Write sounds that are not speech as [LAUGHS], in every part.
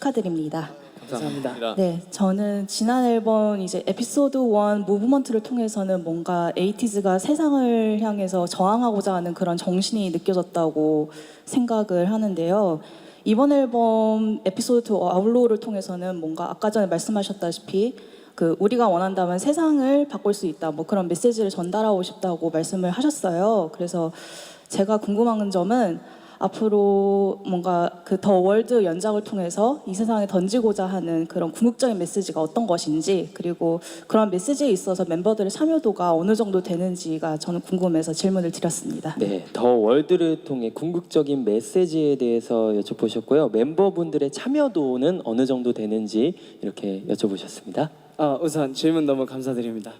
축하드립니다. 감사합니다. 네, 저는 지난 앨범 이제 에피소드 1 무브먼트를 통해서는 뭔가 에이티즈가 세상을 향해서 저항하고자 하는 그런 정신이 느껴졌다고 생각을 하는데요. 이번 앨범 에피소드 2 아울로우를 통해서는 뭔가 아까 전에 말씀하셨다시피 그 우리가 원한다면 세상을 바꿀 수 있다 뭐 그런 메시지를 전달하고 싶다고 말씀을 하셨어요. 그래서 제가 궁금한 점은 앞으로 뭔가 그 더 월드 연작을 통해서 이 세상에 던지고자 하는 그런 궁극적인 메시지가 어떤 것인지 그리고 그런 메시지에 있어서 멤버들의 참여도가 어느 정도 되는지가 저는 궁금해서 질문을 드렸습니다. 네, 더 월드를 통해 궁극적인 메시지에 대해서 여쭤보셨고요. 멤버분들의 참여도는 어느 정도 되는지 이렇게 여쭤보셨습니다. 아, 우선 질문 너무 감사드립니다.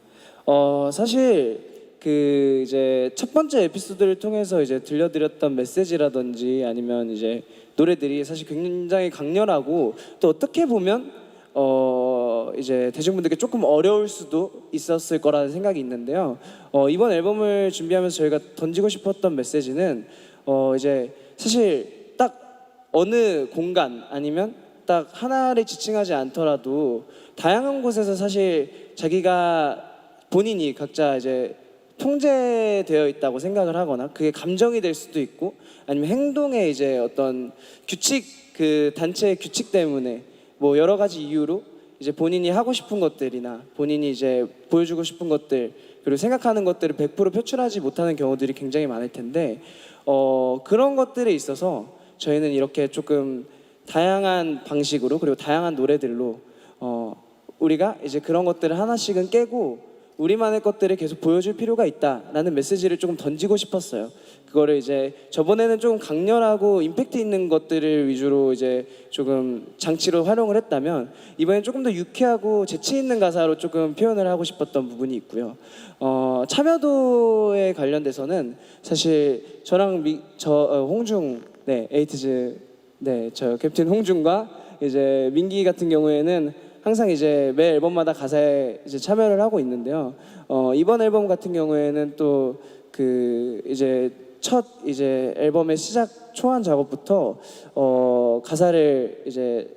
어, 사실 그 이제 첫 번째 에피소드를 통해서 이제 들려드렸던 메시지라든지 아니면 이제 노래들이 사실 굉장히 강렬하고 또 어떻게 보면 어 이제 대중분들께 조금 어려울 수도 있었을 거라는 생각이 있는데요. 어 이번 앨범을 준비하면서 저희가 던지고 싶었던 메시지는 어 이제 사실 딱 어느 공간 아니면 딱 하나를 지칭하지 않더라도 다양한 곳에서 사실 자기가 본인이 각자 이제 통제되어 있다고 생각을 하거나 그게 감정이 될 수도 있고 아니면 행동의 이제 어떤 규칙 그 단체의 규칙 때문에 뭐 여러 가지 이유로 이제 본인이 하고 싶은 것들이나 본인이 이제 보여주고 싶은 것들 그리고 생각하는 것들을 100% 표출하지 못하는 경우들이 굉장히 많을 텐데 어 그런 것들에 있어서 저희는 이렇게 조금 다양한 방식으로 그리고 다양한 노래들로 어 우리가 이제 그런 것들을 하나씩은 깨고 우리만의 것들을 계속 보여줄 필요가 있다라는 메시지를 조금 던지고 싶었어요. 그거를 이제 저번에는 조금 강렬하고 임팩트 있는 것들을 위주로 이제 조금 장치로 활용을 했다면 이번엔 조금 더 유쾌하고 재치 있는 가사로 조금 표현을 하고 싶었던 부분이 있고요. 어, 참여도에 관련돼서는 사실 저랑 미, 저 어, 홍중 네 에이티즈 네저 캡틴 홍중과 이제 민기 같은 경우에는 항상 이제 매 앨범마다 가사에 이제 참여를 하고 있는데요. 어, 이번 앨범 같은 경우에는 또 그 이제 첫 이제 앨범의 시작 초안 작업부터 어, 가사를 이제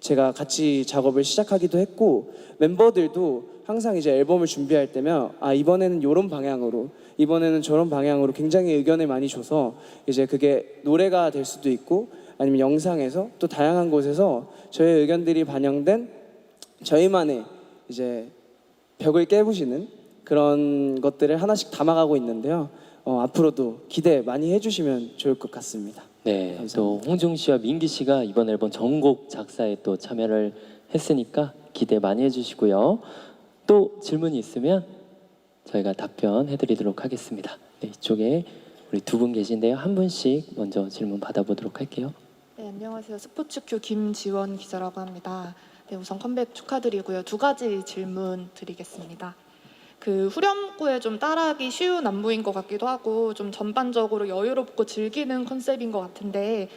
제가 같이 작업을 시작하기도 했고 멤버들도 항상 이제 앨범을 준비할 때면 아 이번에는 이런 방향으로 이번에는 저런 방향으로 굉장히 의견을 많이 줘서 이제 그게 노래가 될 수도 있고 아니면 영상에서 또 다양한 곳에서 저의 의견들이 반영된 저희만의 이제 벽을 깨부시는 그런 것들을 하나씩 담아가고 있는데요. 어, 앞으로도 기대 많이 해주시면 좋을 것 같습니다. 네, 감사합니다. 또 홍중 씨와 민기 씨가 이번 앨범 전곡 작사에 또 참여를 했으니까 기대 많이 해주시고요. 또 질문이 있으면 저희가 답변해드리도록 하겠습니다. 네, 이쪽에 우리 두 분 계신데요. 한 분씩 먼저 질문 받아보도록 할게요. 네, 안녕하세요. 스포츠큐 김지원 기자라고 합니다. 네, 우선 컴백 축하드리고요. 두 가지 질문 드리겠습니다. 그 후렴구에 좀 따라하기 쉬운 안무인 것 같기도 하고 좀 전반적으로 여유롭고 즐기는 컨셉인 것 같은데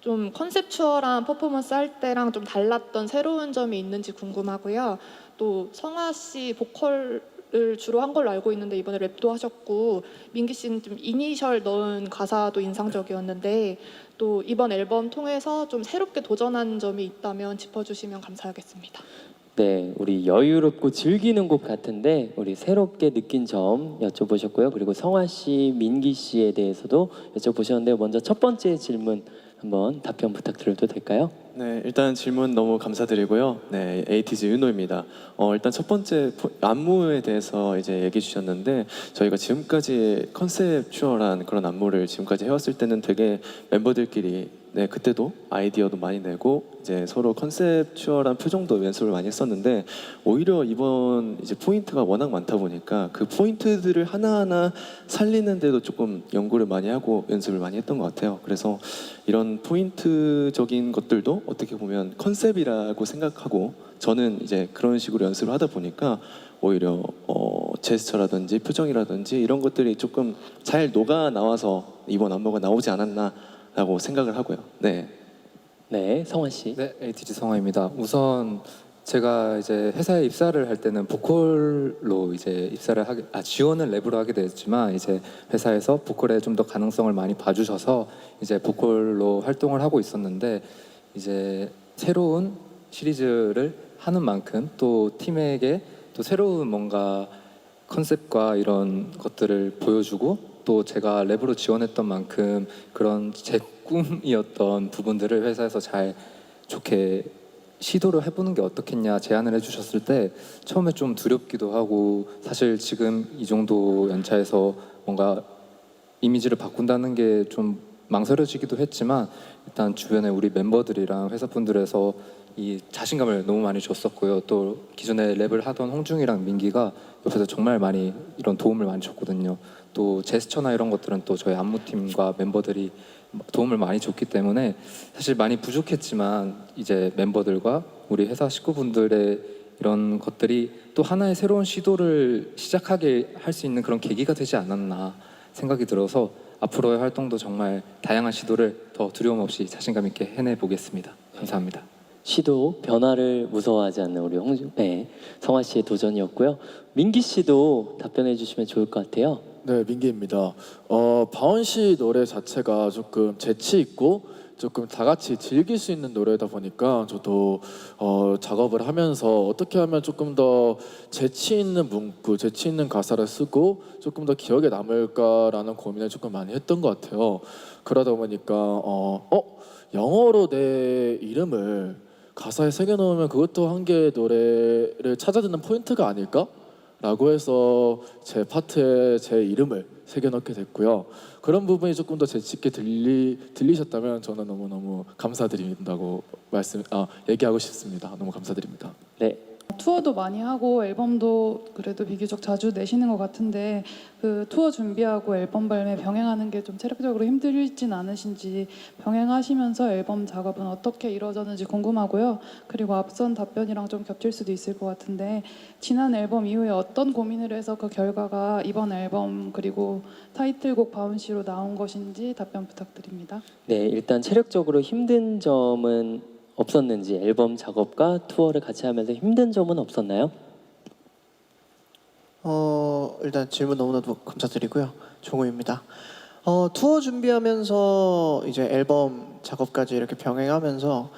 좀 컨셉추얼한 퍼포먼스 할 때랑 좀 달랐던 새로운 점이 있는지 궁금하고요. 또 성아 씨 보컬 을 주로 한 걸로 알고 있는데 이번에 랩도 하셨고 민기 씨는 좀 이니셜 넣은 가사도 인상적이었는데 또 이번 앨범 통해서 좀 새롭게 도전한 점이 있다면 짚어주시면 감사하겠습니다. 네, 우리 여유롭고 즐기는 곡 같은데 우리 새롭게 느낀 점 여쭤보셨고요. 그리고 성화 씨, 민기 씨에 대해서도 여쭤보셨는데요. 먼저 첫 번째 질문 한번 답변 부탁드려도 될까요? 네, 일단 질문 너무 감사드리고요. 네, 에이티즈 윤호입니다. 어, 일단 첫 번째 포- 안무에 대해서 이제 얘기해 주셨는데 저희가 지금까지 컨셉추얼한 그런 안무를 지금까지 해왔을 때는 되게 멤버들끼리 네, 그때도 아이디어도 많이 내고 이제 서로 컨셉추얼한 표정도 연습을 많이 했었는데 오히려 이번 이제 포인트가 워낙 많다 보니까 그 포인트들을 하나하나 살리는데도 조금 연구를 많이 하고 연습을 많이 했던 것 같아요. 그래서 이런 포인트적인 것들도 어떻게 보면 컨셉이라고 생각하고 저는 이제 그런 식으로 연습을 하다 보니까 오히려 어, 제스처라든지 표정이라든지 이런 것들이 조금 잘 녹아 나와서 이번 안무가 나오지 않았나라고 생각을 하고요. 네. 네, 성화 씨. 네, 에이티즈 성화입니다. 우선 제가 이제 회사에 입사를 할 때는 보컬로 이제 입사를 하게 아 지원은 랩으로 하게 됐지만 이제 회사에서 보컬에 좀 더 가능성을 많이 봐주셔서 이제 보컬로 활동을 하고 있었는데 이제 새로운 시리즈를 하는 만큼 또 팀에게 또 새로운 뭔가 컨셉과 이런 것들을 보여주고 또 제가 랩으로 지원했던 만큼 그런 제 꿈이었던 부분들을 회사에서 잘 좋게 시도를 해보는 게 어떻겠냐 제안을 해주셨을 때 처음에 좀 두렵기도 하고 사실 지금 이 정도 연차에서 뭔가 이미지를 바꾼다는 게 좀 망설여지기도 했지만 일단 주변에 우리 멤버들이랑 회사 분들에서 이 자신감을 너무 많이 줬었고요. 또 기존에 랩을 하던 홍중이랑 민기가 옆에서 정말 많이 이런 도움을 많이 줬거든요. 또 제스처나 이런 것들은 또 저희 안무팀과 멤버들이 도움을 많이 줬기 때문에 사실 많이 부족했지만 이제 멤버들과 우리 회사 식구분들의 이런 것들이 또 하나의 새로운 시도를 시작하게 할 수 있는 그런 계기가 되지 않았나 생각이 들어서 앞으로의 활동도 정말 다양한 시도를 더 두려움 없이 자신감 있게 해내 보겠습니다. 감사합니다. 시도 변화를 무서워하지 않는 우리 홍준 네, 성화 씨의 도전이었고요. 민기 씨도 답변해 주시면 좋을 것 같아요. 네, 민기입니다. 어, 바원 씨 노래 자체가 조금 재치 있고 조금 다 같이 즐길 수 있는 노래다 보니까 저도 어, 작업을 하면서 어떻게 하면 조금 더 재치 있는 문구, 재치 있는 가사를 쓰고 조금 더 기억에 남을까라는 고민을 조금 많이 했던 것 같아요. 그러다 보니까 어, 어 영어로 내 이름을 가사에 새겨 넣으면 그것도 한 개의 노래를 찾아 듣는 포인트가 아닐까? 라고 해서 제 파트에 제 이름을 새겨 넣게 됐고요. 그런 부분이 조금 더 재치 있게 들리 들리셨다면 저는 너무 너무 감사드린다고 말씀 아 얘기하고 싶습니다. 너무 감사드립니다. 네, 투어도 많이 하고 앨범도 그래도 비교적 자주 내시는 것 같은데 그 투어 준비하고 앨범 발매 병행하는 게 좀 체력적으로 힘들진 않으신지 병행하시면서 앨범 작업은 어떻게 이루어졌는지 궁금하고요. 그리고 앞선 답변이랑 좀 겹칠 수도 있을 것 같은데 지난 앨범 이후에 어떤 고민을 해서 그 결과가 이번 앨범 그리고 타이틀곡 바운시로 나온 것인지 답변 부탁드립니다. 네 일단 체력적으로 힘든 점은 없었는지 앨범 작업과 투어를 같이 하면서 힘든 점은 없었나요? 어, 일단 질문 너무나도 감사드리고요. 종우입니다. 어, 투어 준비하면서 이제 앨범 작업까지 이렇게 병행하면서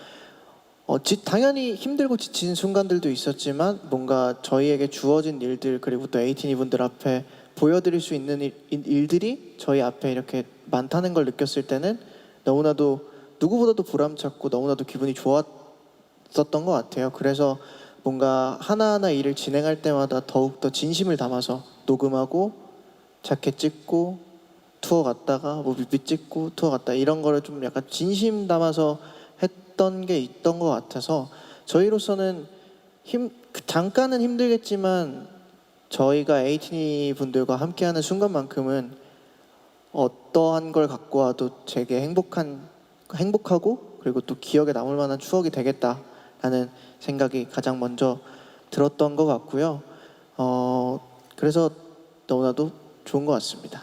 어, 지, 당연히 힘들고 지친 순간들도 있었지만 뭔가 저희에게 주어진 일들 그리고 또 에이티니 분들 앞에 보여드릴 수 있는 일, 일들이 저희 앞에 이렇게 많다는 걸 느꼈을 때는 너무나도 누구보다도 보람찼고 너무나도 기분이 좋았었던 것 같아요. 그래서 뭔가 하나하나 일을 진행할 때마다 더욱더 진심을 담아서 녹음하고 자켓 찍고 투어 갔다가 뭐 뮤비 찍고 투어 갔다 이런 거를 좀 약간 진심 담아서 했던 게 있던 것 같아서 저희로서는 힘그 잠깐은 힘들겠지만 저희가 에이티니 분들과 함께하는 순간만큼은 어떠한 걸 갖고 와도 제게 행복한 행복하고 그리고 또 기억에 남을 만한 추억이 되겠다라는 생각이 가장 먼저 들었던 것 같고요. 어 그래서 너무나도 좋은 것 같습니다.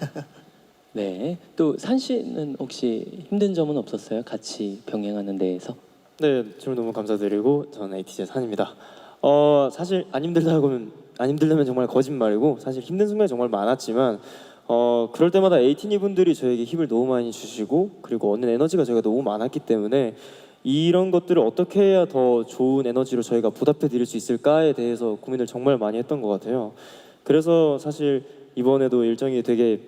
[LAUGHS] 네, 또 산 씨는 혹시 힘든 점은 없었어요? 같이 병행하는 데에서? 네, 질문 너무 감사드리고 저는 ATJ 산입니다. 어 사실 안 힘들다고는 안 힘들다면 정말 거짓말이고 사실 힘든 순간이 정말 많았지만 어 그럴 때마다 에이티니 분들이 저에게 힘을 너무 많이 주시고 그리고 얻는 에너지가 저희가 너무 많았기 때문에 이런 것들을 어떻게 해야 더 좋은 에너지로 저희가 보답해 드릴 수 있을까에 대해서 고민을 정말 많이 했던 것 같아요. 그래서 사실 이번에도 일정이 되게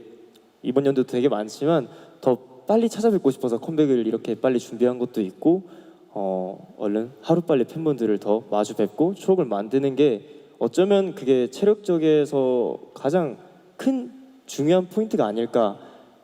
이번 연도 되게 많지만 더 빨리 찾아뵙고 싶어서 컴백을 이렇게 빨리 준비한 것도 있고 어, 얼른 하루빨리 팬분들을 더 마주 뵙고 추억을 만드는 게 어쩌면 그게 체력적에서 가장 큰 중요한 포인트가 아닐까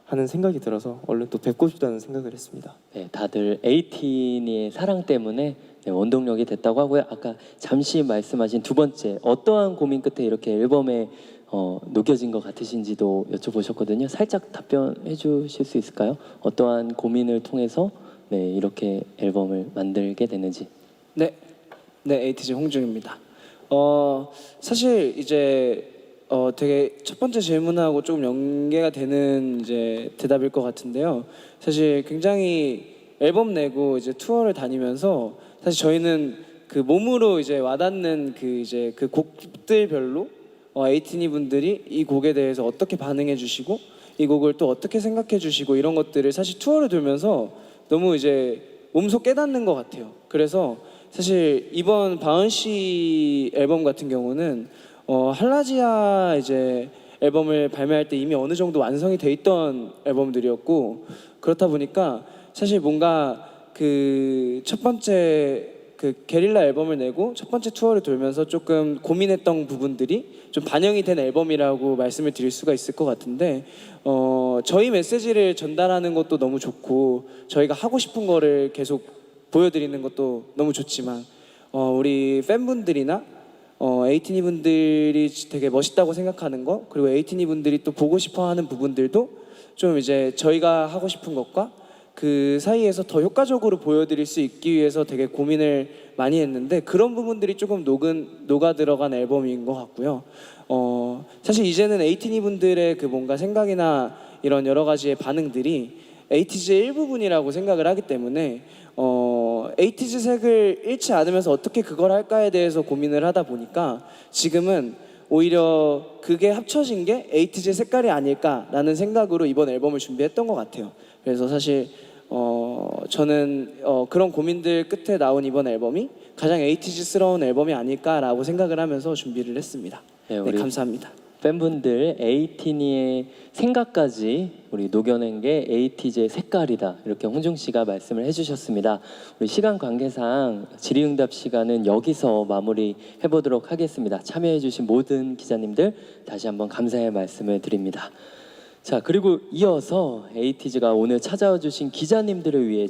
하는 생각이 들어서 얼른 또 뵙고 싶다는 생각을 했습니다. 네, 다들 에이틴의 사랑 때문에 네, 원동력이 됐다고 하고요. 아까 잠시 말씀하신 두 번째 어떠한 고민 끝에 이렇게 앨범에 어, 녹여진 것 같으신지도 여쭤보셨거든요. 살짝 답변해 주실 수 있을까요? 어떠한 고민을 통해서 네, 이렇게 앨범을 만들게 됐는지. 네, 네 에이티즈 홍중입니다. 어 사실 이제 어 되게 첫 번째 질문하고 조금 연계가 되는 이제 대답일 것 같은데요. 사실 굉장히 앨범 내고 이제 투어를 다니면서 사실 저희는 그 몸으로 이제 와닿는 그 이제 그 곡들별로 어, 에이티니 분들이 이 곡에 대해서 어떻게 반응해 주시고 이 곡을 또 어떻게 생각해 주시고 이런 것들을 사실 투어를 돌면서 너무 이제 몸소 깨닫는 것 같아요. 그래서 사실 이번 바은 씨 앨범 같은 경우는 어, 할라지아 이제 앨범을 발매할 때 이미 어느 정도 완성이 돼 있던 앨범들이었고 그렇다 보니까 사실 뭔가 그 첫 번째 그 게릴라 앨범을 내고 첫 번째 투어를 돌면서 조금 고민했던 부분들이 좀 반영이 된 앨범이라고 말씀을 드릴 수가 있을 것 같은데 어 저희 메시지를 전달하는 것도 너무 좋고 저희가 하고 싶은 거를 계속 보여드리는 것도 너무 좋지만 어 우리 팬분들이나 어 에이티니 분들이 되게 멋있다고 생각하는 거 그리고 에이티니 분들이 또 보고 싶어하는 부분들도 좀 이제 저희가 하고 싶은 것과 그 사이에서 더 효과적으로 보여드릴 수 있기 위해서 되게 고민을 많이 했는데 그런 부분들이 조금 녹은 녹아 들어간 앨범인 것 같고요. 어 사실 이제는 에이티니 분들의 그 뭔가 생각이나 이런 여러 가지의 반응들이 에이티즈의 일부분이라고 생각을 하기 때문에 어 에이티즈 색을 잃지 않으면서 어떻게 그걸 할까에 대해서 고민을 하다 보니까 지금은 오히려 그게 합쳐진 게 에이티즈 색깔이 아닐까라는 생각으로 이번 앨범을 준비했던 것 같아요. 그래서 사실 어 저는 어 그런 고민들 끝에 나온 이번 앨범이 가장 에이티즈스러운 앨범이 아닐까라고 생각을 하면서 준비를 했습니다. 네, 네, 우리 감사합니다. 팬분들 에이티니의 생각까지 우리 녹여낸 게 에이티즈의 색깔이다 이렇게 홍중 씨가 말씀을 해주셨습니다. 우리 시간 관계상 질의응답 시간은 여기서 마무리 해보도록 하겠습니다. 참여해주신 모든 기자님들 다시 한번 감사의 말씀을 드립니다. 자 그리고 이어서 에이티즈가 오늘 찾아와 주신 기자님들을 위해